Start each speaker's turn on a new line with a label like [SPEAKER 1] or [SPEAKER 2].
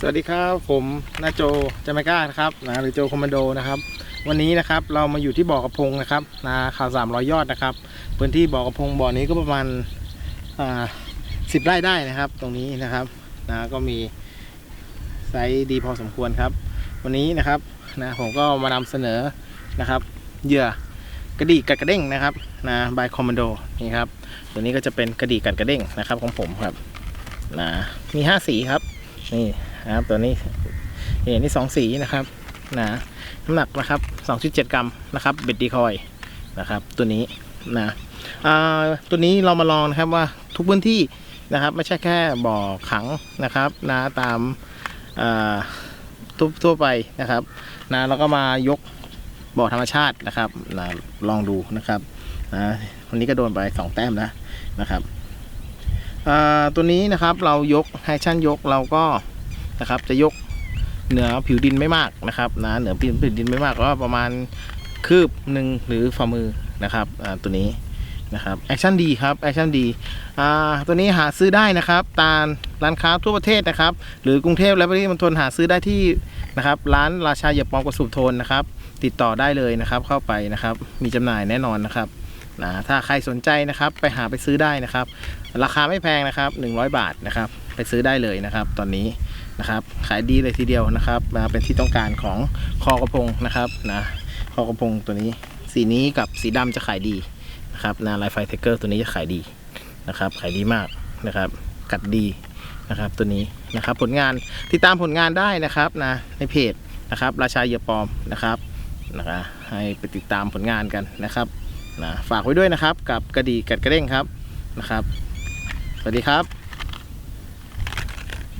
[SPEAKER 1] สวัสดีครับผมนาโจจามิก้านะครับนะหรือโจคอมมานโดนะครับ วันนี้นะครับเรามาอยู่ที่บ่อกระพงนะครับนาข่าว300ยอดนะครับ พื้นที่บ่อกระพงบ่อนี้ก็ประมาณอ่าสิบไร่ได้นะครับ ตรงนี้นะครับนะก็มีไซส์ดีพอสมควรครับ วันนี้นะครับนะผมก็มานำเสนอนะครับ เหยื่อกระดีกัดกระเด้งนะครับนะบายคอมมานโดนี่ครับตัวนี้ก็จะเป็นกระดีกัดกระเด้งนะครับของผมครับนะมี5สีครับนี่ นะครับ ตัวนี้เห็นนี่สองสีนะครับนะน้ำหนักนะครับ 2.7 กรัมนะครับเบ็ดดีคอยนะครับ ตัวนี้นะอ่าตัวนี้เรามาลองนะครับว่าทุกพื้นที่นะครับ ไม่ใช่แค่บ่อขังนะครับนะตามทั่วทั่วไปนะครับนะแล้วก็มายกบ่อธรรมชาตินะครับนะลองดูนะครับนะวันนี้ก็โดนไปสองแต้มแล้วนะครับตัวนี้นะครับเรายกไฮชั่นยกเราก็ นะครับ จะยกเหนือผิวดินไม่มากนะครับนะเหนือผิวผิวดินไม่มากก็ประมาณคืบหนึ่งหรือฝ่ามือนะครับตัวนี้นะครับแอคชั่นดีครับแอคชั่นดีตัวนี้หาซื้อได้นะครับตามร้านค้าทั่วประเทศนะครับ หรือกรุงเทพและปริมณฑลหาซื้อได้ที่นะครับร้านราชาหยียบปองกระสุบโทนนะครับ ติดต่อได้เลยนะครับเข้าไปนะครับมีจำหน่ายแน่นอนนะครับนะถ้าใครสนใจนะครับไปหาไปซื้อได้นะครับ ราคาไม่แพงนะครับ 100 บาทนะครับ ไปซื้อได้เลยนะครับ ตอนนี้ นะครับ ขายดีเลยทีเดียวนะครับมาเป็นที่ต้องการของคอกระพงนะครับนะคอกระพงตัวนี้ สีนี้กับสีดำจะขายดีนะครับนะลายไฟเทเกอร์ตัวนี้จะขายดีนะครับ ขายดีมากนะครับ กัดดีนะครับ ตัวนี้นะครับ ผลงานติดตามผลงานได้นะครับนะในเพจนะครับ ราชาเหยื่อปลอมนะครับนะคะให้ไปติดตามผลงานกันนะครับนะฝากไว้ด้วยนะครับ กับกระดีกัดกระเด้งครับนะครับ สวัสดีครับ